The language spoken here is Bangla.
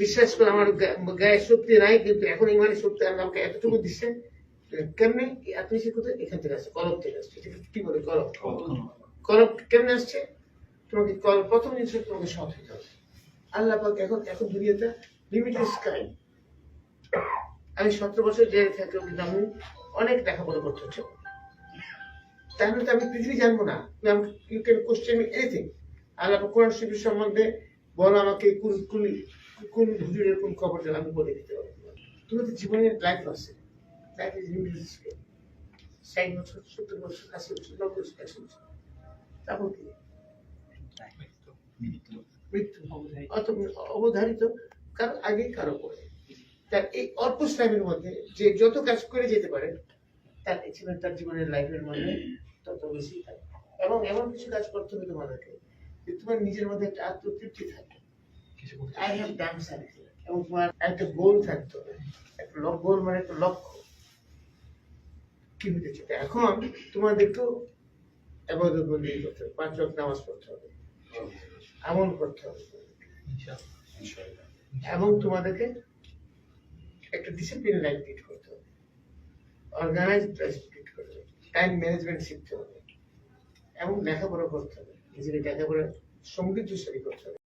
বিশ্বাস করে আমার গায়ে শক্তি নাই কিন্তু এখন ইমানের শক্তি আল্লাহ আমাকে এতটুকু দিচ্ছে কেমনে আপনি সে কোথায় এখান থেকে আসছে কলম থেকে আসছে। কি বলে কলম? কলম। কেমনে আসছে? তোমাকে কল- প্রথম জিনিস তোমাকে সৎ হতে হবে। আল্লাহ পাক এখন এখন দুনিয়াতে লিমিটেড স্কাই আমি সতেরো বছর জেলে থাকলেও কিন্তু আমি অনেক লেখাপড়া করতে হচ্ছে। তাহলে তো আমি পৃথিবী জানব না। You can question anything Allah Quran শরীফের সম্বন্ধে বলো আমাকে কোন কোন কোন হুজুরের কোন খবর জানো আমি বলে দিতে পারব তুমি তো জীবনের লাইফ আছে। লাইফ ইজ লিমিটেড স্কেল ষাট বছর, সত্তর বছর, আশি বছর, নব্বই বছর, একশো বছর। তারপর কি? মৃত্যু অত অবধারিত কারও আগে কারও পরে। তার এই অল্প টাইমের মধ্যে যে যত কাজ করে যেতে পারে, তার জীবন তার জীবনের লাইফের মধ্যে তত বেশি থাকে। এবং এমন কিছু কাজ করতে হবে তোমাদেরকে, যে তোমার নিজের মধ্যে একটা আত্মতৃপ্তি থাকে। আই হ্যাভ ডান সামথিং এবং তোমার একটা গোল থাকতে হবে একটা গোল মানে একটা লক্ষ্য। কি হতে চাই এখন তোমাদেরকেও আবাদত বন্দি করতে হবে। পাঁচ ওয়াক্ত নামাজ পড়তে হবে। আমল করতে হবে। এবং তোমাদেরকে একটা ডিসিপ্লিন লাইফ লিড করতে হবে। অর্গানাইজ লাইফ লিড করতে হবে। টাইম ম্যানেজমেন্ট শিখতে হবে। এবং লেখাপড়া করতে হবে। নিজেকে লেখাপড়া সমৃদ্ধশালী করতে হবে।